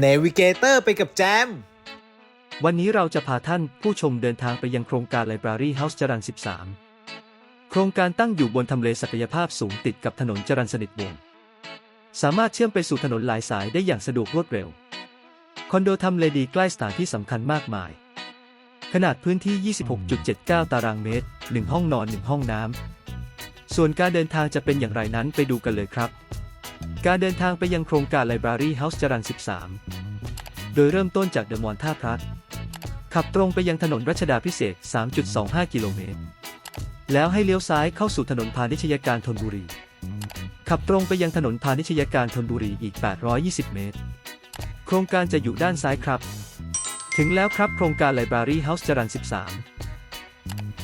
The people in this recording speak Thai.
เนวิเกเตอร์ไปกับแจม วันนี้เราจะพาท่านผู้ชมเดินทางไปยังโครงการ Library House จรัญ13 โครงการตั้งอยู่บนทำเลศักยภาพสูงติดกับถนนจรัญสนิทวงศ์สามารถเชื่อมไปสู่ถนนหลายสายได้อย่างสะดวกรวดเร็ว คอนโดทำเลดีใกล้สถานที่สำคัญมากมาย ขนาดพื้นที่ 26.79 ตารางเมตร 1 ห้องนอน 1 ห้องน้ำ ส่วนการเดินทางจะเป็นอย่างไรนั้นไปดูกันเลยครับ การเดินทางไปยังโครงการ Library House จรัญ13 โดยเริ่มต้นจากเดอะมอลล์ท่าพระ ขับตรงไปยังถนนรัชดาพิเศษ 3.25 กิโลเมตร แล้วให้เลี้ยวซ้ายเข้าสู่ถนนพาณิชยการธนบุรี ขับตรงไปยังถนนพาณิชยการธนบุรีอีก 820 เมตร โครงการจะอยู่ด้านซ้ายครับ ถึงแล้วครับโครงการ Library House จรัญ13